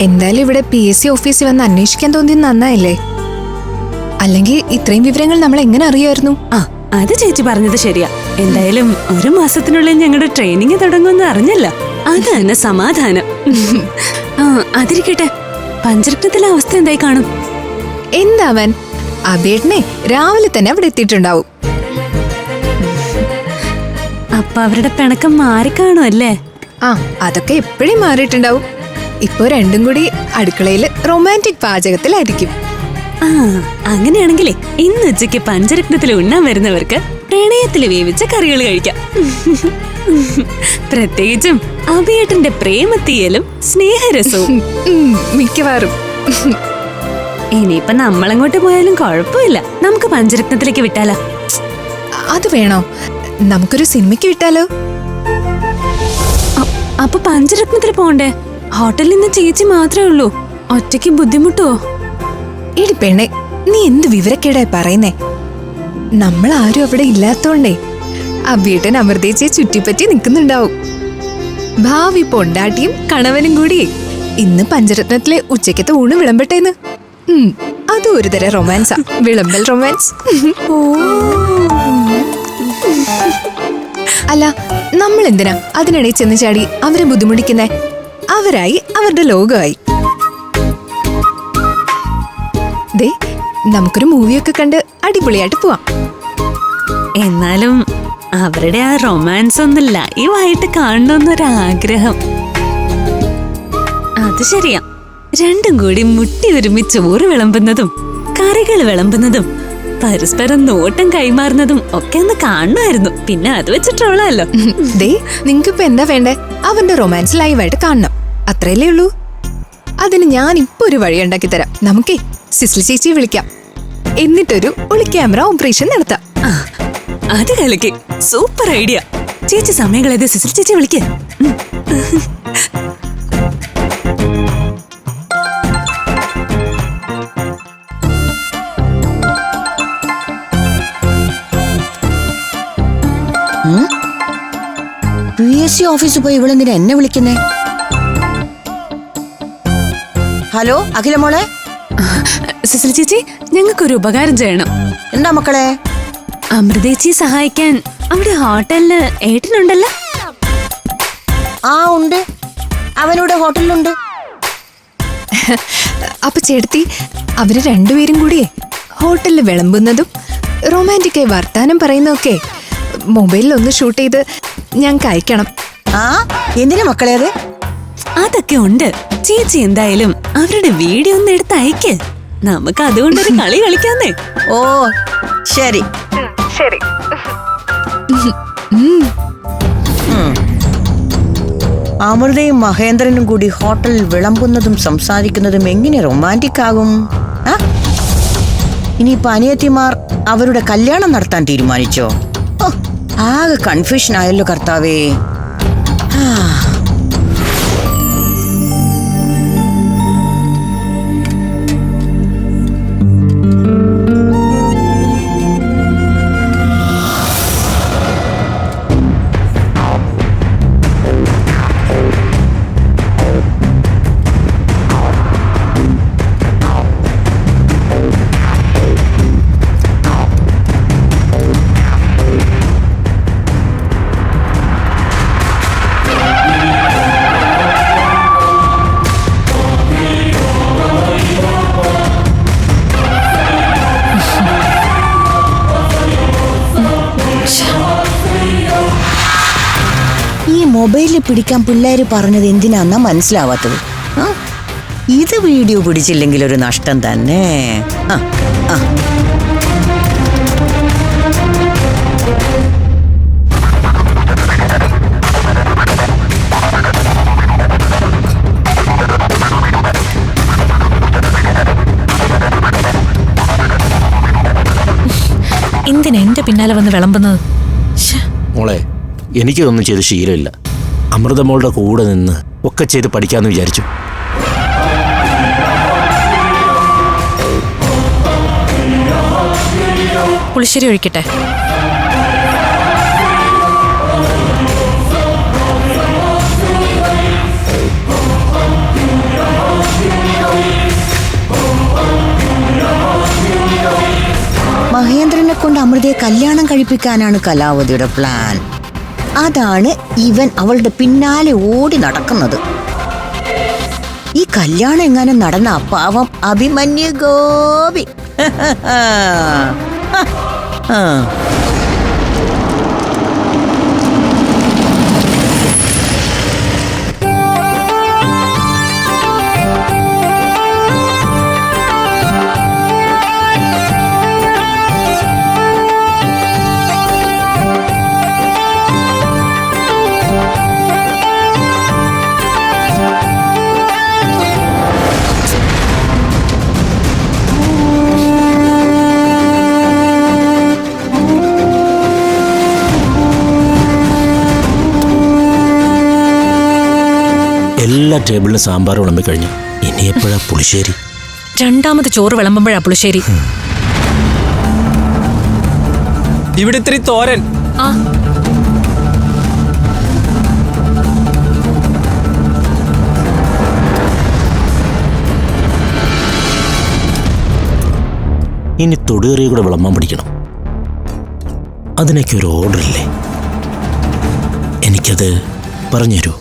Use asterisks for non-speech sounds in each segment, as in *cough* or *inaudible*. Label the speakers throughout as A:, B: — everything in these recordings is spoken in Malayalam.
A: എന്തായാലും ഇവിടെ പി എസ് സി ഓഫീസിൽ വന്ന് അന്വേഷിക്കാൻ തോന്നിയത് നന്നായില്ലേ? അല്ലെങ്കിൽ ഇത്രയും വിവരങ്ങൾ നമ്മൾ എങ്ങനെ അറിയുമായിരുന്നു?
B: ആ അത് ചേച്ചി പറഞ്ഞത് ശരിയാ. എന്തായാലും ഒരു മാസത്തിനുള്ളിൽ ഞങ്ങളുടെ ട്രെയിനിങ് തുടങ്ങുമെന്ന് അറിഞ്ഞല്ല. അത് തന്നെ സമാധാനം. ആ അതിരിക്കട്ടെ. പഞ്ചരത്നത്തിലെ അവസ്ഥ എന്തായി കാണും?
A: എന്താവൻ അബേട്ടനെ രാവിലെ തന്നെ അവിടെ എത്തിയിട്ടുണ്ടാവും.
B: അപ്പൊ അവരുടെ പിണക്കം മാറിക്കാണുമല്ലേ
A: ആ അതൊക്കെ എപ്പോഴും മാറിയിട്ടുണ്ടാവും. ഇപ്പോ രണ്ടും കൂടി അടുക്കളയിൽ റൊമാന്റിക് പാചകത്തിലായിരിക്കും
B: ആ അങ്ങനെയാണെങ്കിലേ ഇന്ന് ഉച്ചയ്ക്ക് പഞ്ചരത്നത്തിൽ ഉണ്ണാൻ വരുന്നവർക്ക് പ്രണയത്തിൽ വേവിച്ച കറികൾ കഴിക്കാം. പ്രത്യേകിച്ചും അഭിയേട്ടന്റെ പ്രേമത്തീയലും സ്നേഹരസവും.
A: മിക്കവാറും.
B: ഇനിയിപ്പൊ നമ്മളങ്ങോട്ട് പോയാലും കുഴപ്പമില്ല. നമുക്ക് പഞ്ചരത്നത്തിലേക്ക് വിട്ടാലോ?
A: അത് വേണോ? നമുക്കൊരു സിനിമയ്ക്ക് വിട്ടാലോ?
B: അപ്പൊ പഞ്ചരത്നത്തിൽ പോണ്ടേ ഹോട്ടലിൽ നിന്ന് ചേച്ചി മാത്രമേ ഉള്ളൂ. ഒറ്റയ്ക്ക് ബുദ്ധിമുട്ടോ
A: എടി പെണ്ണെ നീ എന്ത് വിവരക്കേടായി പറയുന്നേ? നമ്മൾ ആരും അവിടെ ഇല്ലാത്തോണ്ടേ. അബിയേട്ടൻ അമൃതേച്ചിയെ ചുറ്റിപ്പറ്റി നിൽക്കുന്നുണ്ടാവും. ഭാവി പൊണ്ടാട്ടിയും കണവനും കൂടി. ഇന്ന് പഞ്ചരത്നത്തിലെ ഉച്ചക്കത്തെ ഊണ് വിളമ്പട്ടേന്ന്. അതും ഒരു തരം റൊമാൻസാ. വിളമ്പൽ റൊമാൻസ്. അല്ല നമ്മൾ എന്തിനാ അതിനിടയിൽ ചെന്ന് ചാടി അവരെ ബുദ്ധിമുട്ടിക്കുന്നേ? അവരായി അവരുടെ ലോകമായി. ദേ നമുക്കൊരു മൂവിയൊക്കെ കണ്ട് അടിപൊളിയായിട്ട് പോവാം.
B: എന്നാലും അവരുടെ ആ റൊമാൻസ് ഒന്ന് ലൈവായിട്ട് കാണണമെന്നൊരാഗ്രഹം അത് ശരിയാ. രണ്ടും കൂടി മുട്ടി ഒരുമിച്ച് ചോറ് വിളമ്പുന്നതും കറികൾ വിളമ്പുന്നതും പരസ്പരം നോട്ടം കൈമാറുന്നതും ഒക്കെ ഒന്ന് കാണുമായിരുന്നു പിന്നെ അത് വെച്ചിട്ടുള്ളല്ലോ
A: ദേ നിങ്ങൾക്കിപ്പോ എന്താ വേണ്ടേ? അവന്റെ റൊമാൻസ് ലൈവായിട്ട് കാണണം. അത്രയല്ലേ ഉള്ളൂ? അതിന് ഞാൻ ഇപ്പൊ ഒരു വഴി ഉണ്ടാക്കി തരാം. നമുക്കേ സിസ്ലി ചേച്ചിയെ വിളിക്കാം. എന്നിട്ടൊരു ഒളി ക്യാമറ ഓപ്പറേഷൻ നടത്താം.
B: ആ, അത് കളിക്ക്. Super idea. ചേച്ചി സമയം കളയത് സിസ്ലി ചേച്ചി വിളിക്ക.
C: പി എസ് സി ഓഫീസിൽ പോയി ഇവളെന്തിനാ എന്നെ വിളിക്കുന്നേ? ഹലോ അഖില മോളെ?
B: സിസിൽ ചേച്ചി ഞങ്ങൾക്കൊരു ഉപകാരം ചെയ്യണം.
C: എന്താ മക്കളെ?
B: അമൃതേച്ചി സഹായിക്കാൻ അവിടെ ഹോട്ടലിൽ ഏട്ടനുണ്ടല്ലോ?
C: ആ ഉണ്ട്. അവനിവിടെ ഹോട്ടലിലുണ്ട്.
A: അപ്പൊ ചേട്ടത്തി അവർ രണ്ടുപേരും കൂടിയേ ഹോട്ടലിൽ വിളമ്പുന്നതും റൊമാന്റിക്കായി വർത്താനം പറയുന്നതൊക്കെ മൊബൈലിൽ ഒന്ന് ഷൂട്ട് ചെയ്ത് ഞങ്ങൾക്ക് അയക്കണം
C: ആ എന്തിനാ മക്കളെ അത്?
B: അതൊക്കെ ഉണ്ട്. ചേച്ചി എന്തായാലും അവരുടെ വീഡിയോ ഒന്ന് എടുത്ത് അയക്ക്. നമുക്ക് അതുകൊണ്ടൊരു കളി കളിക്കാന്നേ.
C: ഓ ശരി.
A: ശരി.
C: അമൃതയും മഹേന്ദ്രനും കൂടി ഹോട്ടലിൽ വിളമ്പുന്നതും സംസാരിക്കുന്നതും എങ്ങനെ റൊമാന്റിക് ആകും? ആ? ഇനിയിപ്പോ അനിയത്തിമാർ അവരുടെ കല്യാണം നടത്താൻ തീരുമാനിച്ചോ? ആകെ കൺഫ്യൂഷൻ ആയല്ലോ കർത്താവേ. ആ. പിടിക്കാൻ പിള്ളേര് പറഞ്ഞത് എന്തിനാന്നാ മനസ്സിലാവാത്തത് ആ? ഇത് വീഡിയോ പിടിച്ചില്ലെങ്കിൽ ഒരു നഷ്ടം തന്നെ ആ, ആ.
D: എന്തിനാ എന്റെ പിന്നാലെ വന്ന് വിളമ്പുന്നത്
E: മോളെ എനിക്കിതൊന്നും ചെയ്ത് ശീലമില്ല അമൃതമോളുടെ കൂടെ നിന്ന് ഒക്കെ ചെയ്ത് പഠിക്കാമെന്ന് വിചാരിച്ചു.
D: പുളിശ്ശേരി ഒഴിക്കട്ടെ.
C: മഹേന്ദ്രനെ കൊണ്ട് അമൃതയെ കല്യാണം കഴിപ്പിക്കാനാണ് കലാവതിയുടെ പ്ലാൻ അതാണ് ഇവൻ അവളുടെ പിന്നാലെ ഓടി നടക്കുന്നത്. ഈ കല്യാണം എങ്ങനെ നടന്ന അപ്പാവം പാവം അഭിമന്യു ഗോപി. *laughs* ആ
E: എല്ലാ ടേബിളിലും സാമ്പാർ വിളമ്പി കഴിഞ്ഞു. ഇനി എപ്പോഴാ പുളിശ്ശേരി?
D: രണ്ടാമത് ചോറ് വിളമ്പുമ്പോഴാ പുളിശ്ശേരി.
F: ഇവിടെ ഇത്തിരി തോരൻ.
D: ആ.
E: ഇനി തൊടുകറിയ കൂടെ വിളമ്പാൻ പഠിക്കണം. അതിനൊക്കെ ഒരു ഓർഡർ ഇല്ലേ? എനിക്കത് പറഞ്ഞുതരൂ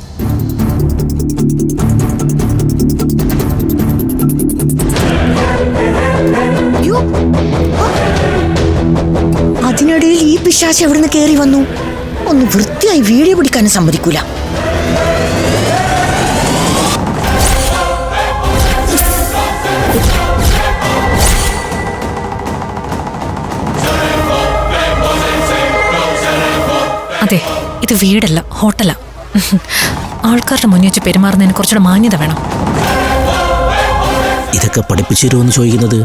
C: പിശാശ് എവിടുന്ന് കയറി വന്നു? ഒന്ന് വൃത്തിയായി വീഡിയോ പിടിക്കാനും സമ്മതിക്കൂല.
D: അതെ ഇത് വീടല്ല ഹോട്ടലാ. ആൾക്കാരുടെ മുന്നിൽ വെച്ച് പെരുമാറുന്നതിന് കുറച്ചുകൂടെ മാന്യത വേണം.
E: ഇതൊക്കെ പഠിപ്പിച്ചു തരുമെന്ന് ചോദിക്കുന്നത്?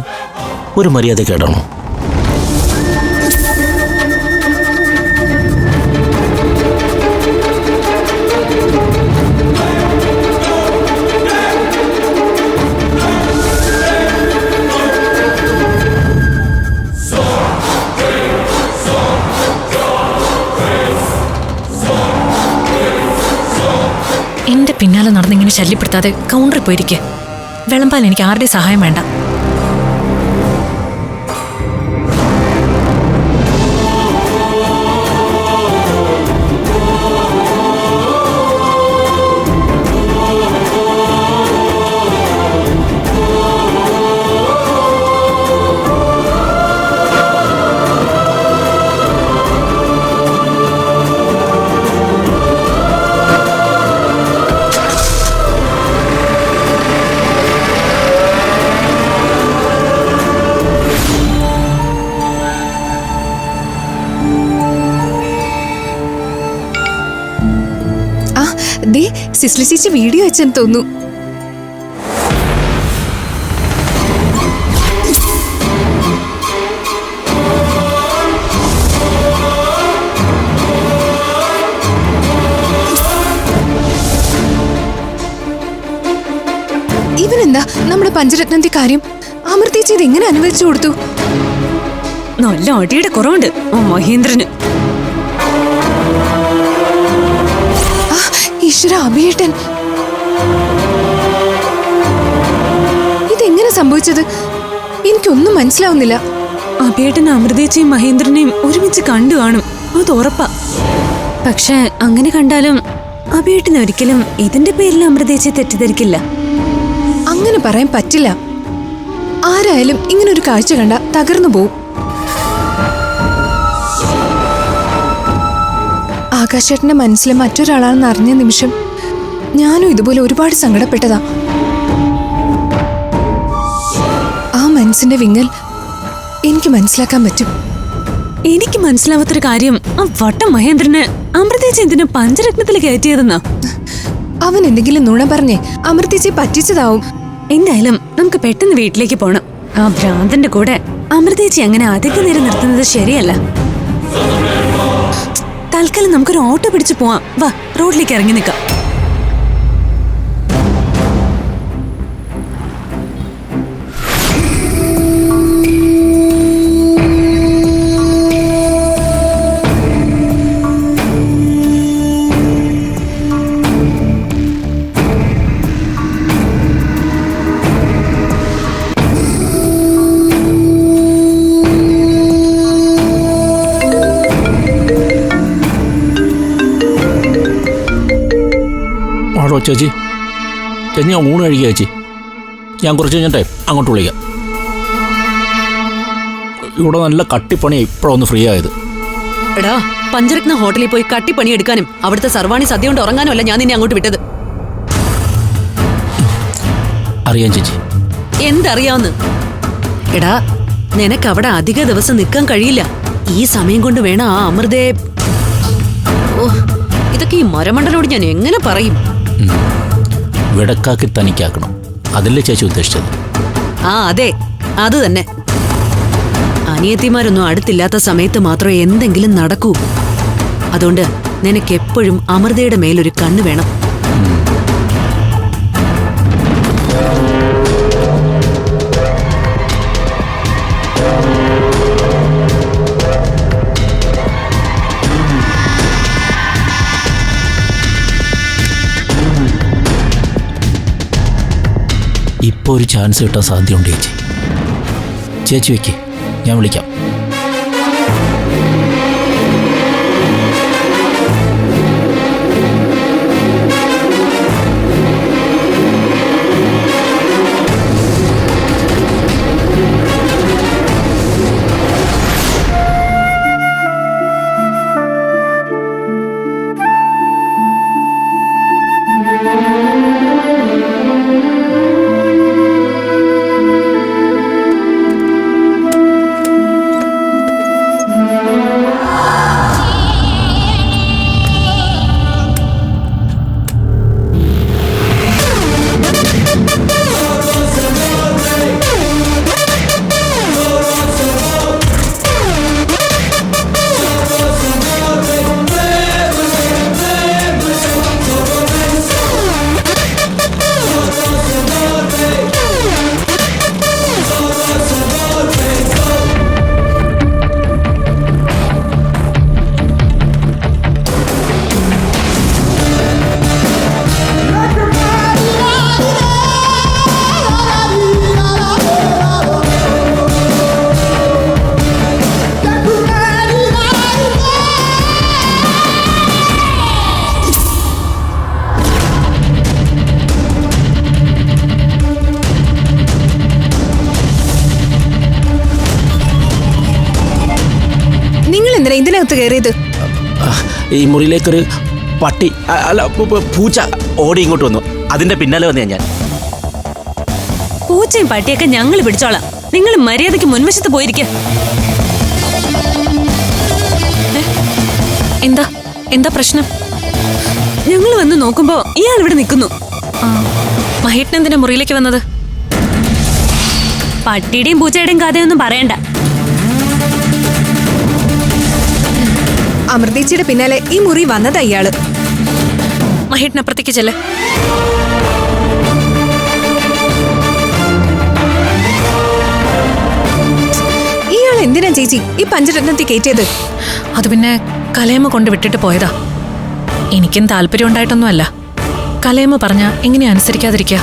E: ഒരു മര്യാദ കേടാണോ?
D: പിന്നാലെ നടന്നിങ്ങനെ ശല്യപ്പെടുത്താതെ കൗണ്ടറിൽ പോയിരിക്കെ. വിളമ്പാൻ എനിക്ക് ആരുടെയും സഹായം വേണ്ട.
A: സിസ്ലി ചേച്ചി വീഡിയോ അയച്ചെന്ന് തോന്നുന്നു. ഇവനെന്താ നമ്മുടെ പഞ്ചരത്നന്റെ കാര്യം? അമൃതേച്ചി ഇത് എങ്ങനെ അനുവദിച്ചു കൊടുത്തു?
B: നല്ല അടിയുടെ കുറവുണ്ട്. മഹേന്ദ്രന്.
A: ഈശ്വര അഭിയേട്ടൻ. ഇതെങ്ങനെ സംഭവിച്ചത്? എനിക്കൊന്നും മനസ്സിലാവുന്നില്ല.
B: അഭേട്ടൻ അമൃതേച്ചയും മഹേന്ദ്രനെയും ഒരുമിച്ച് കണ്ടു കാണും. അത് ഉറപ്പാ. പക്ഷെ അങ്ങനെ കണ്ടാലും അഭേട്ടൻ ഒരിക്കലും ഇതിന്റെ പേരിൽ അമൃതേച്ചയെ തെറ്റിദ്ധരിക്കില്ല.
A: അങ്ങനെ പറയാൻ പറ്റില്ല. ആരായാലും ഇങ്ങനൊരു കാഴ്ച കണ്ട തകർന്നു പോവും. ആകാശേട്ടന്റെ മനസ്സിലെ മറ്റൊരാളാണെന്ന് അറിഞ്ഞ നിമിഷം ഞാനും ഇതുപോലെ ഒരുപാട് സങ്കടപ്പെട്ടതാ. ആ മനസ്സിന്റെ വിങ്ങൽ എനിക്ക് മനസ്സിലാക്കാൻ പറ്റും.
B: എനിക്ക് മനസ്സിലാവാത്തൊരു കാര്യം ആ വട്ടം മഹേന്ദ്രന് അമൃതേച്ചി എന്തിനു പഞ്ചരത്നത്തിൽ കയറ്റിയതെന്നാ?
A: അവൻ എന്തെങ്കിലും നുണ പറഞ്ഞേ അമൃതേച്ചി പറ്റിച്ചതാവും.
B: എന്തായാലും നമുക്ക് പെട്ടെന്ന് വീട്ടിലേക്ക് പോണം. ആ ഭ്രാന്തന്റെ കൂടെ അമൃതേച്ചി അങ്ങനെ അധിക നേരം നിർത്തുന്നത് ശരിയല്ല. തൽക്കാലം നമുക്കൊരു ഓട്ടോ പിടിച്ചു പോവാം. വാ റോഡിലേക്ക് ഇറങ്ങി നിൽക്കാം.
E: ചേച്ചി ചേച്ചി? ഞാൻ ഊണ് കഴിക്കുക ചേച്ചി. ഞാൻ കുറച്ച് കഴിഞ്ഞിട്ടേ അങ്ങോട്ട് വിളിക്കാം. ഇവിടെ നല്ല കട്ടിപ്പണി ഇപ്പോഴൊന്ന് ഫ്രീ ആയത്.
B: എടാ പഞ്ചരത്ന ഹോട്ടലിൽ പോയി കട്ടിപ്പണി എടുക്കാനും അവിടുത്തെ സർവാണി സദ്യ കൊണ്ട് ഉറങ്ങാനും അല്ല ഞാൻ നിന്നെ അങ്ങോട്ട് വിട്ടത്.
E: അറിയാം ചേച്ചി.
B: എന്തറിയാവുന്ന് എടാ നിനക്ക് അവിടെ അധിക ദിവസം നിൽക്കാൻ കഴിയില്ല. ഈ സമയം കൊണ്ട് വേണം ആ അമൃതയെ ഓ ഇതൊക്കെ ഈ മരമണ്ടനോട് ഞാൻ എങ്ങനെ പറയും?
E: വിടക്കാക്കി തനിക്കാക്കണം. അതല്ലേ ചേച്ചി ഉദ്ദേശിച്ചത്?
B: ആ അതെ. അത് തന്നെ. അനിയത്തിമാരൊന്നും അടുത്തില്ലാത്ത സമയത്ത് മാത്രമേ എന്തെങ്കിലും നടക്കൂ. അതുകൊണ്ട് നിനക്കെപ്പോഴും അമൃതയുടെ മേലൊരു കണ്ണ് വേണം.
E: ഇപ്പോൾ ഒരു ചാൻസ് കിട്ടാൻ സാധ്യതയുണ്ട് ചേച്ചി. ചേച്ചി വയ്ക്കേ ഞാൻ വിളിക്കാം.
A: കയറിയത്?
E: ഈ മുറിയിലേക്കൊരു പട്ടി അല്ല പൂച്ച ഓടി ഇങ്ങോട്ട് വന്നു. അതിന്റെ പിന്നാലെ വന്നു ഞാൻ.
B: പൂച്ചയും പട്ടിയൊക്കെ ഞങ്ങൾ പിടിച്ചോളാം. നിങ്ങൾ മര്യാദയ്ക്ക് മുൻവശത്ത് പോയിരിക്ക.
D: എന്താ? എന്താ പ്രശ്നം?
B: ഞങ്ങൾ വന്ന് നോക്കുമ്പോ ഇയാൾ ഇവിടെ നിൽക്കുന്നു.
D: മഹേട്ടൻ എന്തിനാ മുറിയിലേക്ക് വന്നത്?
B: പട്ടിയുടെയും പൂച്ചയുടെയും കഥയൊന്നും പറയണ്ട.
A: അമൃതേച്ചിയുടെ പിന്നാലെ ഈ മുറി വന്നത്
D: അയാൾ. മഹേട്ടിനപ്പുറത്തേക്ക് ചെല്ല.
A: ഇയാൾ എന്തിനാ ചേച്ചി ഈ പഞ്ചരത്നത്തിൽ കയറ്റിയത്?
D: അത് പിന്നെ കലയമ്മ കൊണ്ട് വിട്ടിട്ട് പോയതാ. എനിക്കും താല്പര്യം ഉണ്ടായിട്ടൊന്നുമല്ല. കലയമ്മ പറഞ്ഞ എങ്ങനെ അനുസരിക്കാതിരിക്കുക.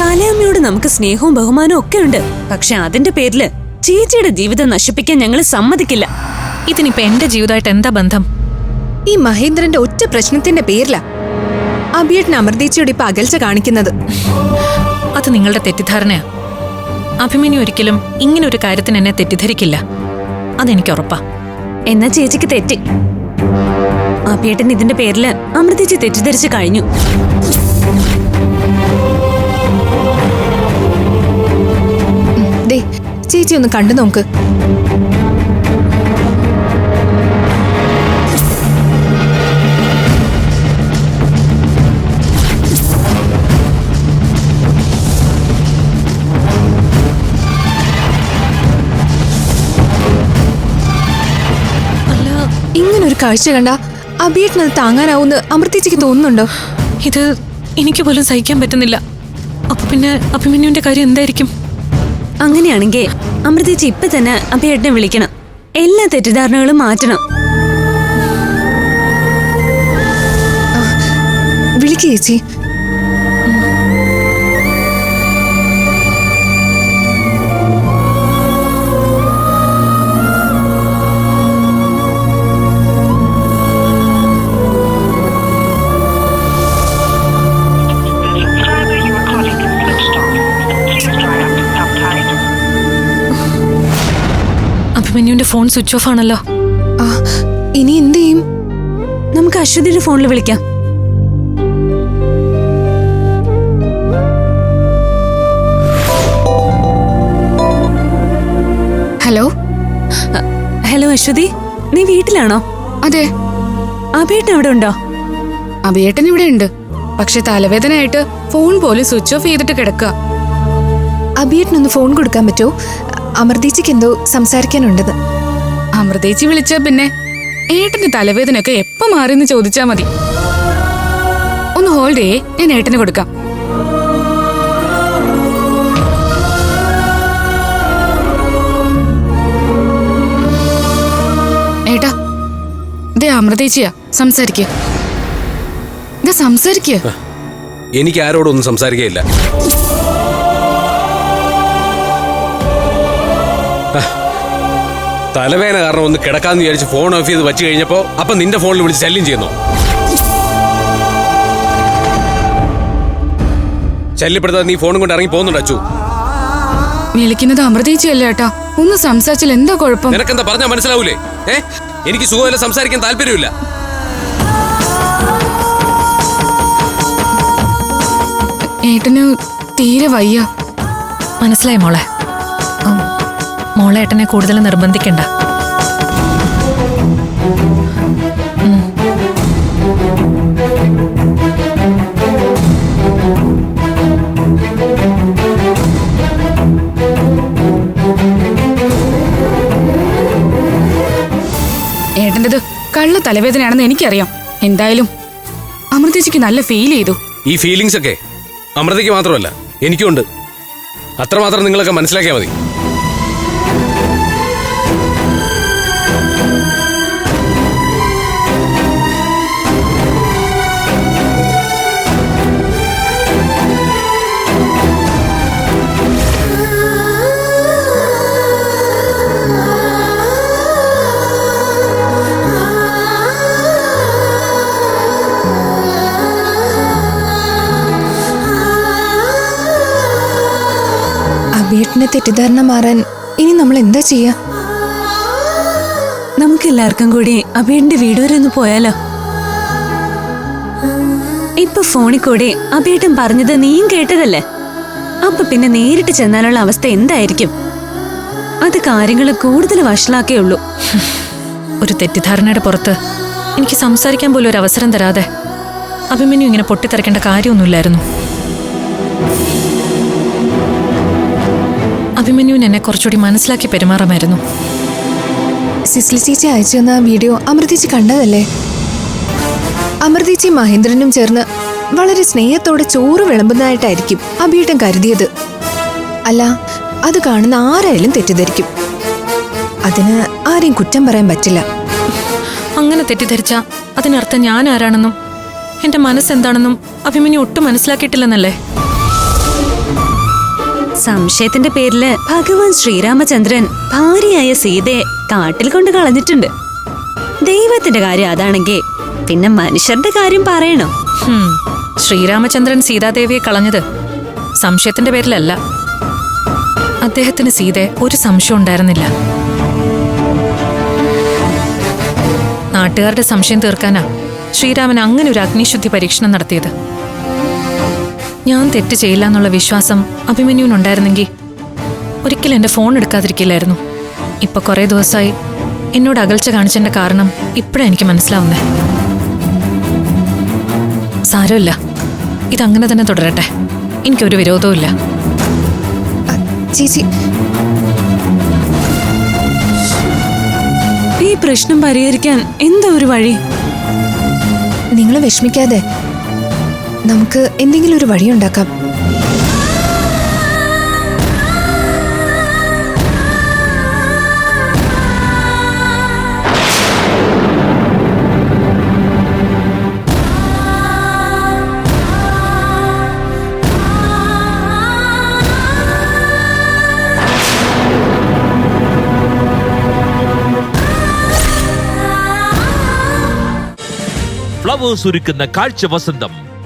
B: കലയമ്മയോട് നമുക്ക് സ്നേഹവും ബഹുമാനവും ഒക്കെ ഉണ്ട്. പക്ഷെ അതിന്റെ പേരിൽ ചേച്ചിയുടെ ജീവിതം നശിപ്പിക്കാൻ ഞങ്ങൾ സമ്മതിക്കില്ല.
D: ഇതിനിപ്പോ എന്റെ ജീവിതമായിട്ട് എന്താ ബന്ധം?
A: ഈ മഹേന്ദ്രന്റെ ഒറ്റ പ്രശ്നത്തിന്റെ പേരിലാ അഭിയേട്ടൻ അമൃതീച്ചയോട് ഇപ്പൊ അകൽച്ച കാണിക്കുന്നത്.
D: അത് നിങ്ങളുടെ തെറ്റിദ്ധാരണയാ. അഭിമന്യു ഒരിക്കലും ഇങ്ങനെ ഒരു കാര്യത്തിന് എന്നെ തെറ്റിദ്ധരിക്കില്ല. അതെനിക്ക് ഉറപ്പാ.
B: എന്നാ ചേച്ചിക്ക് തെറ്റി. അഭിയട്ടൻ ഇതിന്റെ പേരിൽ അമൃതീച്ചി തെറ്റിദ്ധരിച്ചു കഴിഞ്ഞു.
A: ചേച്ചി ഒന്ന് കണ്ടു നോക്ക്. കാഴ്ച കണ്ട അഭിയേട്ടനത് താങ്ങാനാവുന്ന് അമൃതേച്ചിക്ക് തോന്നുന്നുണ്ടോ?
D: ഇത് എനിക്ക് പോലും സഹിക്കാൻ പറ്റുന്നില്ല. അപ്പൊ പിന്നെ അഭിമന്യുവിന്റെ കാര്യം എന്തായിരിക്കും?
B: അങ്ങനെയാണെങ്കിൽ അമൃതേച്ചി ഇപ്പൊ തന്നെ അഭിയേട്ടനെ വിളിക്കണം. എല്ലാ തെറ്റിദ്ധാരണകളും മാറ്റണം.
A: വിളിക്ക്
D: ഫോൺ സ്വിച്ച് ഓഫ് ആണല്ലോ.
A: ഇനി എന്ത് ചെയ്യും?
B: നമുക്ക് അശ്വതിയുടെ ഫോണിൽ വിളിക്കാം.
G: ഹലോ?
B: ഹലോ അശ്വതി നീ വീട്ടിലാണോ?
G: അതെ.
B: അബേട്ടൻ അവിടെ ഉണ്ടോ?
G: അഭിയേട്ടൻ ഇവിടെ ഉണ്ട്. പക്ഷെ തലവേദനയായിട്ട് ഫോൺ പോലും സ്വിച്ച് ഓഫ് ചെയ്തിട്ട് കിടക്കുക
A: അഭിയേട്ടനൊന്ന് ഫോൺ കൊടുക്കാൻ പറ്റുമോ അമർദീച്ചയ്ക്ക് എന്തോ സംസാരിക്കാനുണ്ടെന്ന്.
G: അമൃതേച്ചി വിളിച്ച പിന്നെ? ഏട്ടന്റെ തലവേദനയൊക്കെ എപ്പോ മാറിയെന്ന് ചോദിച്ചാ മതി. ഒന്ന് ഹോൾഡ് ചെയ്യേ ഞാൻ ഏട്ടന് കൊടുക്കാം. ഏട്ടാ ഇതേ അമൃതേച്ചിയാ സംസാരിക്കുക ഇതാ
H: എനിക്ക് ആരോടൊന്നും സംസാരിക്കുകയില്ല തലവേദന കാരണം ഒന്ന് കിടക്കാന്ന് വിചാരിച്ച് ഫോൺ ഓഫ് ചെയ്ത് വെച്ച് കഴിഞ്ഞപ്പോ അപ്പൊ നിന്റെ ഫോണിൽ വിളിച്ച് ശല്യം ചെയ്യുന്നു. ശല്യപ്പെടുത്താതെ നീ ഫോണും കൊണ്ട് ഇറങ്ങി പോകുന്നുണ്ട് അച്ചു.
G: വിളിക്കുന്നത് അമൃതേച്ചിയല്ല ഏട്ടാ? ഒന്ന് സംസാരിച്ചാൽ എന്താ കുഴപ്പം?
H: നിനക്കെന്താ പറഞ്ഞാൽ മനസ്സിലാവൂലേ? ഏ? എനിക്ക് സുഖമല്ല സംസാരിക്കാൻ താല്പര്യമില്ല.
G: ഏട്ടന് തീരെ വയ്യ.
D: മനസ്സിലായി മോളെ. മോളെ ഏട്ടനെ കൂടുതൽ നിർബന്ധിക്കണ്ട
G: ഏട്ടന്റെത് കള്ള തലവേദനയാണെന്ന് എനിക്കറിയാം. എന്തായാലും അമൃതേച്ചിക്ക് നല്ല ഫീൽ ചെയ്തു.
H: ഈ ഫീലിങ്സ് ഒക്കെ അമൃതയ്ക്ക് മാത്രമല്ല എനിക്കുണ്ട് അത്രമാത്രം നിങ്ങളൊക്കെ മനസ്സിലാക്കിയാൽ മതി.
A: തെറ്റിദ്ധാരണ മാറാൻ ഇനി നമ്മൾ എന്താ ചെയ്യാ?
B: നമുക്ക് എല്ലാവർക്കും കൂടി അബേട്ടന്റെ വീട് വരെ ഒന്ന് പോയാലോ? ഇപ്പൊ ഫോണിൽ കൂടെ അഭയട്ടം പറഞ്ഞത് നീയും കേട്ടതല്ലേ? അപ്പൊ പിന്നെ നേരിട്ട് ചെന്നാലുള്ള അവസ്ഥ എന്തായിരിക്കും? അത് കാര്യങ്ങൾ കൂടുതൽ വഷളാക്കേ ഉള്ളൂ.
D: ഒരു തെറ്റിദ്ധാരണയുടെ പുറത്ത് എനിക്ക് സംസാരിക്കാൻ പോലും ഒരു അവസരം തരാതെ അഭിമന്യു ഇങ്ങനെ പൊട്ടിത്തെറിക്കേണ്ട കാര്യമൊന്നുമില്ലായിരുന്നു. അഭിമന്യുവിന് എന്നെ കുറച്ചുകൂടി മനസ്സിലാക്കി പെരുമാറാമായിരുന്നു.
A: സിസ്ലി ചേച്ചി അയച്ചു തന്ന ആ വീഡിയോ അമൃതേച്ചി കണ്ടതല്ലേ? അമൃതേച്ചി മഹേന്ദ്രനും ചേർന്ന് വളരെ സ്നേഹത്തോടെ ചോറ് വിളമ്പുന്നതായിട്ടായിരിക്കും അഭിയുടെ കരുതിയത്. അല്ല അത് കാണുന്ന ആരായാലും തെറ്റിദ്ധരിക്കും. അതിന് ആരെയും കുറ്റം പറയാൻ പറ്റില്ല.
D: അങ്ങനെ തെറ്റിദ്ധരിച്ച അതിനർത്ഥം ഞാൻ ആരാണെന്നും എന്റെ മനസ്സെന്താണെന്നും അഭിമന്യു ഒട്ടും മനസ്സിലാക്കിയിട്ടില്ലെന്നല്ലേ?
B: സംശയത്തിന്റെ പേരിൽ ഭഗവാൻ ശ്രീരാമചന്ദ്രൻ ഭാര്യയായ സീതയെ കാട്ടിൽ കൊണ്ട് കളഞ്ഞിട്ടുണ്ട്. ദൈവത്തിന്റെ കാര്യം അതാണെങ്കിൽ പിന്നെ മനുഷ്യരുടെ കാര്യം പറയണോ?
D: ശ്രീരാമചന്ദ്രൻ സീതാദേവിയെ കളഞ്ഞത് സംശയത്തിന്റെ പേരിലല്ല. അദ്ദേഹത്തിന് സീതയെ ഒരു സംശയം ഉണ്ടായിരുന്നില്ല. നാട്ടുകാരുടെ സംശയം തീർക്കാനാ ശ്രീരാമൻ അങ്ങനെ ഒരു അഗ്നിശുദ്ധി പരീക്ഷണം നടത്തിയത്. ഞാൻ തെറ്റ് ചെയ്യില്ല എന്നുള്ള വിശ്വാസം അഭിമന്യുവിനുണ്ടായിരുന്നെങ്കിൽ ഒരിക്കലും എന്റെ ഫോൺ എടുക്കാതിരിക്കില്ലായിരുന്നു. ഇപ്പൊ കുറെ ദിവസമായി എന്നോട് അകൽച്ച കാണിച്ചതിന്റെ കാരണം ഇപ്പോഴാണ് എനിക്ക് മനസ്സിലാവുന്നേ. സാരമില്ല. ഇതങ്ങനെ തന്നെ തുടരട്ടെ. എനിക്കൊരു വിരോധവും ഇല്ല.
A: ചേച്ചി.
B: ഈ പ്രശ്നം പരിഹരിക്കാൻ എന്താ ഒരു വഴി?
A: നിങ്ങൾ വിഷമിക്കാതെ നമുക്ക് എന്തെങ്കിലും ഒരു വഴിയുണ്ടാക്കാം
I: ഫ്ലവേഴ്സ് ഒരുക്കുന്ന കാഴ്ച വസന്തം.